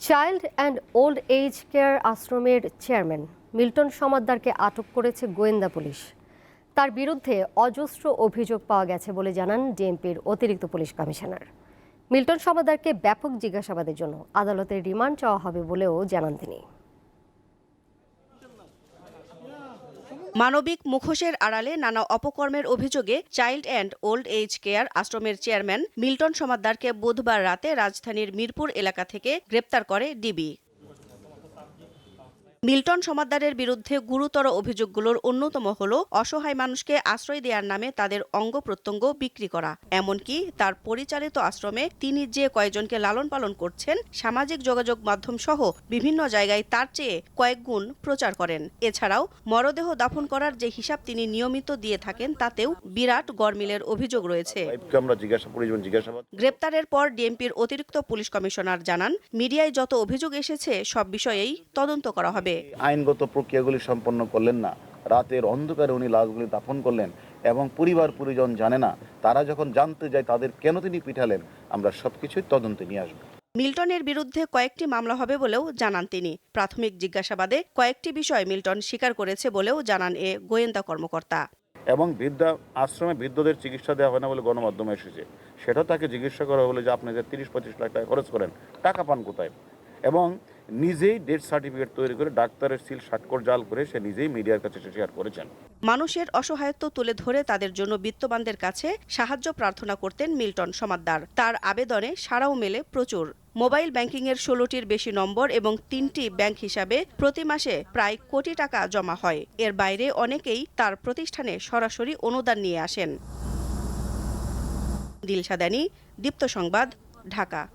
Child and old age care আশ্রমের chairman Milton সমাদ্দারকে আটক করেছে গোয়েন্দা পুলিশ। তার বিরুদ্ধে অজস্র অভিযোগ পাওয়া গেছে বলে জানান ডিএমপির অতিরিক্ত পুলিশ কমিশনার। মিল্টন সমাদ্দারকে ব্যাপক জিজ্ঞাসাবাদের জন্য আদালতের রিমান্ড চাওয়া হবে বলেও জানান তিনি। মানবিক মুখোশের আড়ালে নানা অপকর্মের অভিযোগে child and old age care আশ্রমের চেয়ারম্যান মিল্টন সমাদ্দারকে বুধবার রাতে রাজধানীর মিরপুর এলাকা থেকে গ্রেপ্তার করে ডিবি। মিল্টন সমাদ্দারের বিরুদ্ধে গুরুতর অভিযোগগুলোর অন্যতম হল অসহায় মানুষকে আশ্রয় দেওয়ার নামে তাদের অঙ্গ প্রত্যঙ্গ বিক্রি করা। এমনকি তার পরিচালিত আশ্রমে তিনি যে কয়েকজনকে লালন পালন করছেন সামাজিক যোগাযোগ মাধ্যম সহ বিভিন্ন জায়গায় তার চেয়ে কয়েক গুণ প্রচার করেন। এছাড়াও মরদেহ দাফন করার যে হিসাব তিনি নিয়মিত দিয়ে থাকেন তাতেও বিরাট গরমিলের অভিযোগ রয়েছে। গ্রেপ্তারের পর ডিএমপির অতিরিক্ত পুলিশ কমিশনার জানান মিডিয়ায় যত অভিযোগ এসেছে সব বিষয়েই তদন্ত করা হবে। আইনগত প্রক্রিয়াগুলি সম্পন্ন করলেন না। রাতের অন্ধকারে উনি লাশগুলি দাফন করলেন এবং পরিবার পরিজন জানে না তারা যখন জানতে যায় তাদের কেন তিনি পিঠালেন আমরা সবকিছুই তদন্তে নিয়ে আসব। মিল্টনের বিরুদ্ধে কয়েকটি মামলা হবে বলেও জানান তিনি। প্রাথমিক জিজ্ঞাসাবাদে কয়েকটি বিষয় মিল্টন স্বীকার করেছে বলেও জানান এ গোয়েন্দা কর্মকর্তা। এবং বৃদ্ধা আশ্রমে বৃদ্ধদের চিকিৎসা দেওয়া হয় না বলে গণমাধ্যমে এসেছে। সেটাও তাকে জিজ্ঞাসা করা হলো যে আপনি যে তিরিশ পঁচিশ লাখ টাকা খরচ করেন টাকা পান কোথায়? এবং নিজেই ডেথ সার্টিফিকেট তৈরি করে ডাক্তারের সিল স্বাক্ষর জাল করে সে নিজেই মিডিয়ার কাছে শেয়ার করেছেন। মানুষের অসহায়ত্ব তুলে ধরে তাদের জন্য বিত্তবানদের কাছে সাহায্য প্রার্থনা করতেন মিল্টন সমাদ্দার। তার আবেদনে সাড়াও মেলে প্রচুর। মোবাইল ব্যাংকিংয়ের ষোলোটির বেশি নম্বর এবং তিনটি ব্যাংক হিসাবে প্রতি মাসে প্রায় কোটি টাকা জমা হয়। এর বাইরে অনেকেই তার প্রতিষ্ঠানে সরাসরি অনুদান নিয়ে আসেন। দিলশাদানি দীপ্ত সংবাদ, ঢাকা।